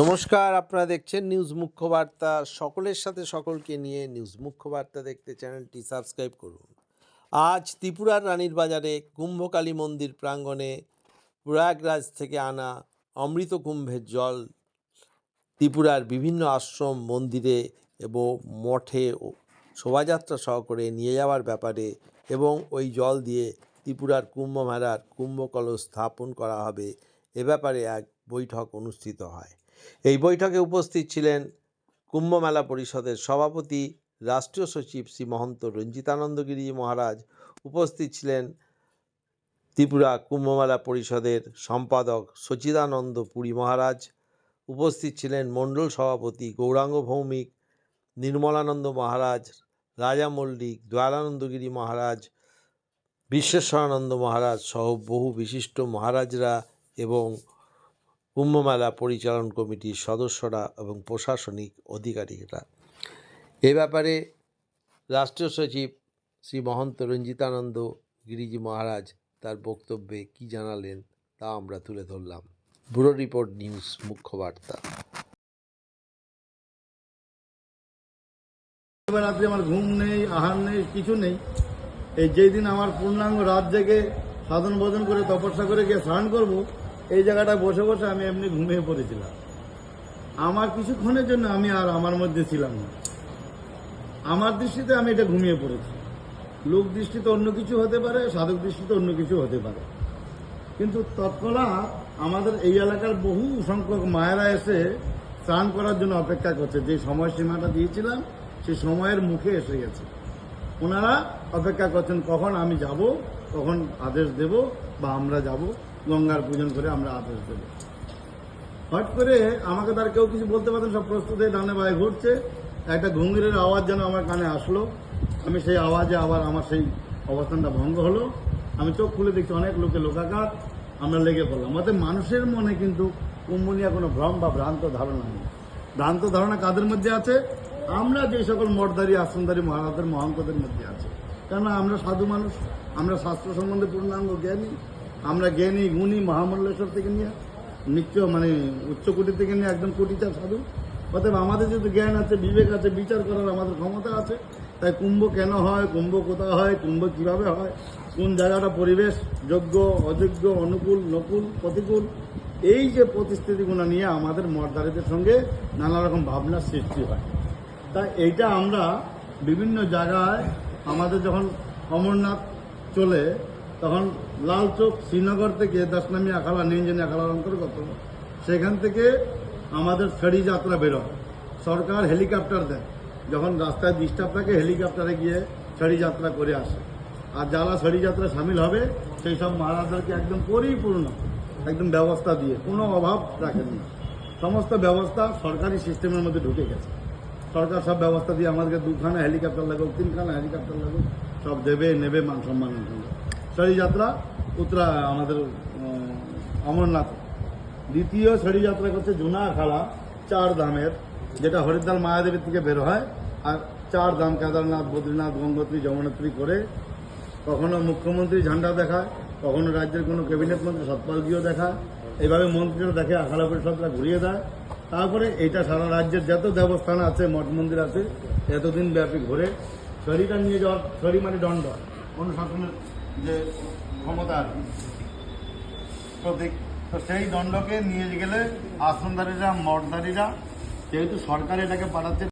নমস্কার, আপনারা দেখছেন নিউজ মুখ্য বার্তা সকলের সাথে সকলকে নিয়ে নিউজ মুখ্য বার্তা দেখতে চ্যানেলটি সাবস্ক্রাইব করুন। আজ ত্রিপুরার রানীর বাজারে কুম্ভকালী মন্দির প্রাঙ্গণে প্রয়াগরাজ থেকে আনা অমৃত কুম্ভের জল ত্রিপুরার বিভিন্ন আশ্রম, মন্দিরে এবং মঠে শোভাযাত্রা সহকারে নিয়ে যাওয়ার ব্যাপারে এবং ওই জল দিয়ে ত্রিপুরার কুম্ভ মেলার কুম্ভকলস স্থাপন করা হবে। এ ব্যাপারে এক বৈঠক অনুষ্ঠিত হয়। এই বৈঠকে উপস্থিত ছিলেন কুম্ভমেলা পরিষদের সভাপতি, রাষ্ট্রীয় সচিব শ্রী মহন্ত রঞ্জিতানন্দগিরি মহারাজ, উপস্থিত ছিলেন ত্রিপুরা কুম্ভমেলা পরিষদের সম্পাদক সচিদানন্দ পুরী মহারাজ, উপস্থিত ছিলেন মণ্ডল সভাপতি গৌরাঙ্গ ভৌমিক, নির্মলানন্দ মহারাজ, রাজা মল্লিক, দয়ালানন্দগিরি মহারাজ, বিশ্বেশ্বরানন্দ মহারাজ সহ বহু বিশিষ্ট মহারাজরা এবং কুম্ভমেলা পরিচালন কমিটির সদস্যরা এবং প্রশাসনিক অধিকারীরা এ ব্যাপারে রাষ্ট্রীয় সচিব শ্রী মহন্ত রঞ্জিতানন্দ গিরিজি মহারাজ তার বক্তব্যে কি জানালেন তা আমরা তুলে ধরলাম। ব্যুরো রিপোর্ট নিউজ মুখ্য বার্তা রাত্রে আমার ঘুম নেই, আহার নেই, কিছু নেই। এই যেই দিন আমার পূর্ণাঙ্গ রাত জেগে সাধন ভোজন করে তপস্যা করে গিয়ে স্নান করব এই জায়গাটা বসে বসে আমি এমনি ঘুমিয়ে পড়েছিলাম। আমার কিছুক্ষণের জন্য আমি আর আমার মধ্যে ছিলাম না। আমার দৃষ্টিতে আমি এটা ঘুমিয়ে পড়েছি। লোক দৃষ্টিতে অন্য কিছু হতে পারে, সাধক দৃষ্টিতে অন্য কিছু হতে পারে। কিন্তু তৎক্ষণাৎ আমাদের এই এলাকার বহু সংখ্যক মায়েরা এসে স্নান করার জন্য অপেক্ষা করছে। যে সময়সীমাটা দিয়েছিলাম সেই সময়ের মুখে এসে গেছে। ওনারা অপেক্ষা করছেন, কখন আমি যাব, কখন আদেশ দেব বা আমরা যাব। গঙ্গার পূজন করে আমরা আদেশ দেব। হট করে আমাকে তার কেউ কিছু বলতে পারতেন, সব প্রস্তুত হয়ে ডানে বায়ে ঘুরছে। একটা ঘুঙ্গিরের আওয়াজ যেন আমার কানে আসলো। আমি সেই আওয়াজে আবার আমার সেই অবস্থানটা ভঙ্গ হলো। আমি চোখ খুলে দেখছি অনেক লোকে লোকাকার আমরা লেগে পড়লাম। অর্থাৎ মানুষের মনে কিন্তু কুম্ভ নিয়ে কোনো ভ্রম বা ভ্রান্ত ধারণা নেই। ভ্রান্ত ধারণা কাদের মধ্যে আছে? আমরা যে সকল মঠদারি আশ্রমদারি মহারাজের মহাঙ্কদের মধ্যে আছে। কেননা আমরা সাধু মানুষ, আমরা শাস্ত্র সম্বন্ধে পূর্ণাঙ্গ জ্ঞানী। আমরা জ্ঞানী, গুণী মহামল্লেশ্বর থেকে নিয়ে, নিত্য মানে উচ্চকোটি থেকে নিয়ে একদম কোটিচার সাধু। অতএব আমাদের যেহেতু জ্ঞান আছে, বিবেক আছে, বিচার করার আমাদের ক্ষমতা আছে, তাই কুম্ভ কেন হয়, কুম্ভ কোথায় হয়, কুম্ভ কীভাবে হয়, কোন জায়গাটা পরিবেশ যোগ্য, অযোগ্য, অনুকূল, নকুল, প্রতিকূল, এই যে পরিস্থিতিগুলো নিয়ে আমাদের মর্দারিদের সঙ্গে নানা রকম ভাবনার সৃষ্টি হয়। তাই এইটা আমরা বিভিন্ন জায়গায় আমাদের যখন অমরনাথ চলে তখন লালচোক শ্রীনগর থেকে দশনামী আখালা নিঞ্জনী আখালার অন্তর্গত। সেখান থেকে আমাদের ফেরি যাত্রা বেরোয়। সরকার হেলিকপ্টার দেয়। যখন রাস্তায় ডিস্টার্ব থাকে, হেলিকপ্টারে গিয়ে ফেরি যাত্রা করে আসে। আর যারা ফেরি যাত্রা সামিল হবে, সেই সব মহারাজদেরকে একদম পরিপূর্ণ, একদম ব্যবস্থা দিয়ে, কোনো অভাব রাখেনি সমস্ত ব্যবস্থা সরকারি সিস্টেমের মধ্যে ঢুকে গেছে। সরকার সব ব্যবস্থা দিয়ে আমাদেরকে দুখানা হেলিকপ্টার লাগুক, তিনখানা হেলিকপ্টার লাগুক, সব দেবে, নেবে মান সম্মানের সেই যাত্রা, উত্তরা আমাদের অমরনাথ। দ্বিতীয় শেড়ি যাত্রা করছে জুনা খাড়া চার ধামের, যেটা হরিদ্বার মায়াদেবীর থেকে বের হয়, আর চার ধাম কেদারনাথ, বদ্রীনাথ, গঙ্গোত্রী, যমুনোত্রী করে কখনো মুখ্যমন্ত্রী ঝান্ডা দেখায়, কখনো রাজ্যের কোনো ক্যাবিনেট মন্ত্রী সৎপালজিও দেখায়। এইভাবে মন্ত্রীরা দেখে আখাড়া পরিষদরা ঘুরিয়ে দেয়। তারপরে এটা সারা রাজ্যের যত দেবস্থান আছে, মঠ মন্দির আছে, এতদিন ব্যাপী ঘুরে। শরীরটা নিয়ে যাওয়ার শরীর মানে দণ্ড। অনুশাসনের যে ক্ষমতার প্রতীক তো সেই দণ্ডকে নিয়ে গেলে আসনদারীরা মর্দারীরা যেহেতু সরকার এটাকে পাঠাচ্ছে